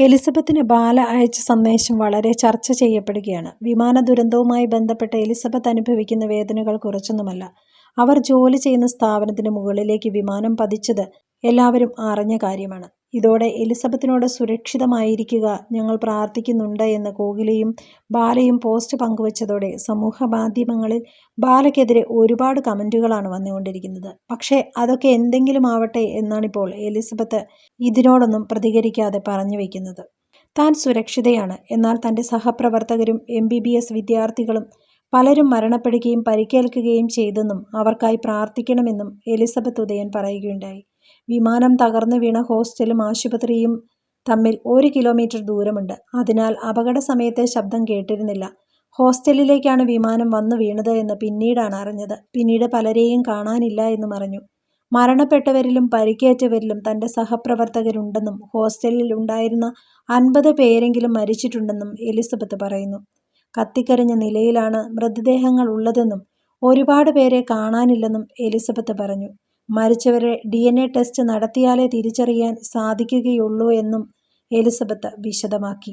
എലിസബത്തിന് ബാല അയച്ച സന്ദേശം വളരെ ചർച്ച ചെയ്യപ്പെടുകയാണ്. വിമാന ദുരന്തവുമായി ബന്ധപ്പെട്ട് എലിസബത്ത് അനുഭവിക്കുന്ന വേദനകൾ കുറച്ചൊന്നുമല്ല. അവർ ജോലി ചെയ്യുന്ന സ്ഥാപനത്തിന് മുകളിലേക്ക് വിമാനം പതിച്ചത് എല്ലാവരും അറിഞ്ഞ കാര്യമാണ്. ഇതോടെ എലിസബത്തിനോട് സുരക്ഷിതമായിരിക്കുക, ഞങ്ങൾ പ്രാർത്ഥിക്കുന്നുണ്ട് എന്ന് കോകിലയും ബാലയും പോസ്റ്റ് പങ്കുവച്ചതോടെ സമൂഹമാധ്യമങ്ങളിൽ ബാലയ്ക്കെതിരെ ഒരുപാട് കമന്റുകളാണ് വന്നുകൊണ്ടിരിക്കുന്നത്. പക്ഷേ അതൊക്കെ എന്തെങ്കിലും ആവട്ടെ എന്നാണിപ്പോൾ എലിസബത്ത് ഇതിനോടൊന്നും പ്രതികരിക്കാതെ പറഞ്ഞു വയ്ക്കുന്നത് താൻ സുരക്ഷിതയാണ്. എന്നാൽ തന്റെ സഹപ്രവർത്തകരും എംബിബിഎസ് വിദ്യാർത്ഥികളും പലരും മരണപ്പെടുകയും പരിക്കേൽക്കുകയും ചെയ്തെന്നും അവർക്കായി പ്രാർത്ഥിക്കണമെന്നും എലിസബത്ത് ഉദയൻ പറയുകയുണ്ടായി. വിമാനം തകർന്നു വീണ ഹോസ്റ്റലും ആശുപത്രിയും തമ്മിൽ ഒരു കിലോമീറ്റർ ദൂരമുണ്ട്. അതിനാൽ അപകട സമയത്തെ ശബ്ദം കേട്ടിരുന്നില്ല. ഹോസ്റ്റലിലേക്കാണ് വിമാനം വന്നു വീണത് എന്ന് പിന്നീടാണ് അറിഞ്ഞത്. പിന്നീട് പലരെയും കാണാനില്ല എന്നും അറിഞ്ഞു. മരണപ്പെട്ടവരിലും പരിക്കേറ്റവരിലും തന്റെ സഹപ്രവർത്തകരുണ്ടെന്നും ഹോസ്റ്റലിൽ ഉണ്ടായിരുന്ന അൻപത് പേരെങ്കിലും മരിച്ചിട്ടുണ്ടെന്നും എലിസബത്ത് പറയുന്നു. കത്തിക്കരിഞ്ഞ നിലയിലാണ് മൃതദേഹങ്ങൾ ഉള്ളതെന്നും ഒരുപാട് പേരെ കാണാനില്ലെന്നും എലിസബത്ത് പറഞ്ഞു. മരിച്ചവരെ ഡിഎൻഎ ടെസ്റ്റ് നടത്തിയാലേ തിരിച്ചറിയാൻ സാധിക്കുകയുള്ളൂ എന്നും എലിസബത്ത് വിശദമാക്കി.